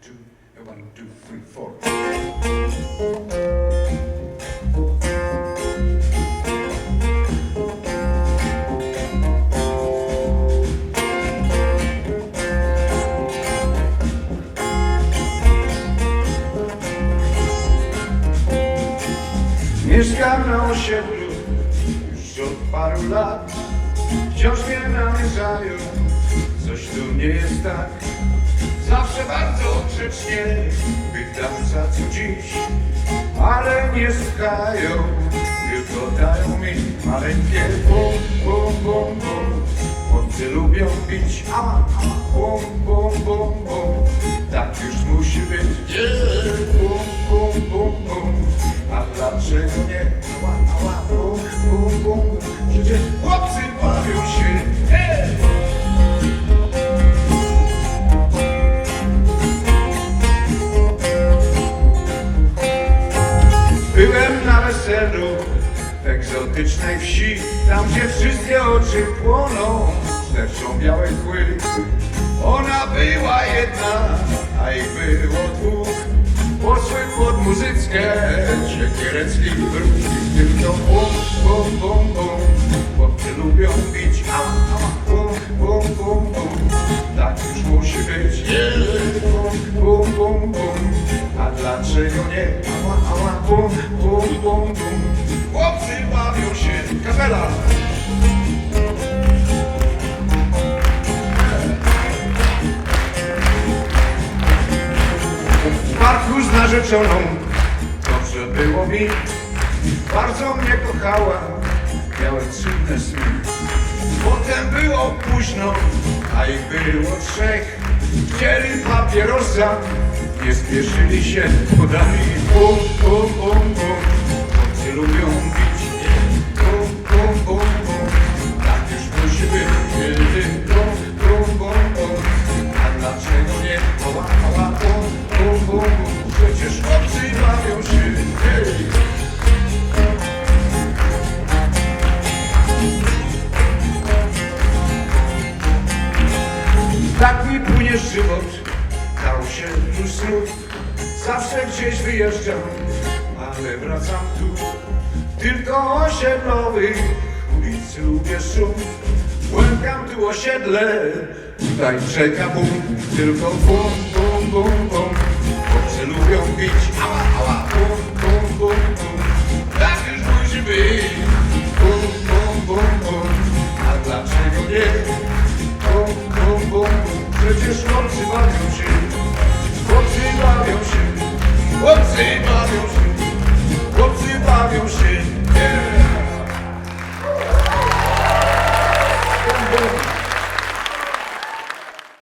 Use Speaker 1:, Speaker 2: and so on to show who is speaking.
Speaker 1: two, one. Mieszkam na osiedlu już od paru lat. Wciąż mnie namierzają, coś tu nie jest tak. Grzecznie pytam za co dziś, ale nie słuchają, tylko dają mi maleńkie bum, bum, bum, bum. Chłopcy lubią pić, a bum, bum, bum, bum. Tak już musi być, yeah. bum, bum, bum, bum. A dlaczego nie? W egzotycznej wsi, tam gdzie wszystkie oczy płoną sterczą białe kły. Ona była jedna, a ich było dwóch. Poszły pod muzyczkę, siekierecki wróg. Tylko bum, bum, bum, bum, chłopcy lubią bić. Ała, ała, bum, bum, bum, bum, tak już musi być. Yeah. Bum, bum, bum, bum, a dlaczego nie? Ała, ała, bum, bum, bum, bum. Kapela. W parku z narzeczoną dobrze było mi. Bardzo mnie kochała, miałem cudne sny. Potem było późno, a ich było trzech. Wzięli papierosa, nie spieszyli się, podali bum, bum, bum, bum. Chłopcy lubią pić, Tak mi płynie żywot, dał się tu znów. Zawsze gdzieś wyjeżdżam, ale wracam tu. Tylko osiedlowych ulic lubię szum. Łękam tu osiedle, tutaj czeka bum. Tylko bum, bum, bum, bum. Chłopcy lubią pić, ała, ała, bum, bum, bum, bum. Tak już musi być, bum, bum, bum, bum. A dlaczego nie? Przecież chłopcy bawią się,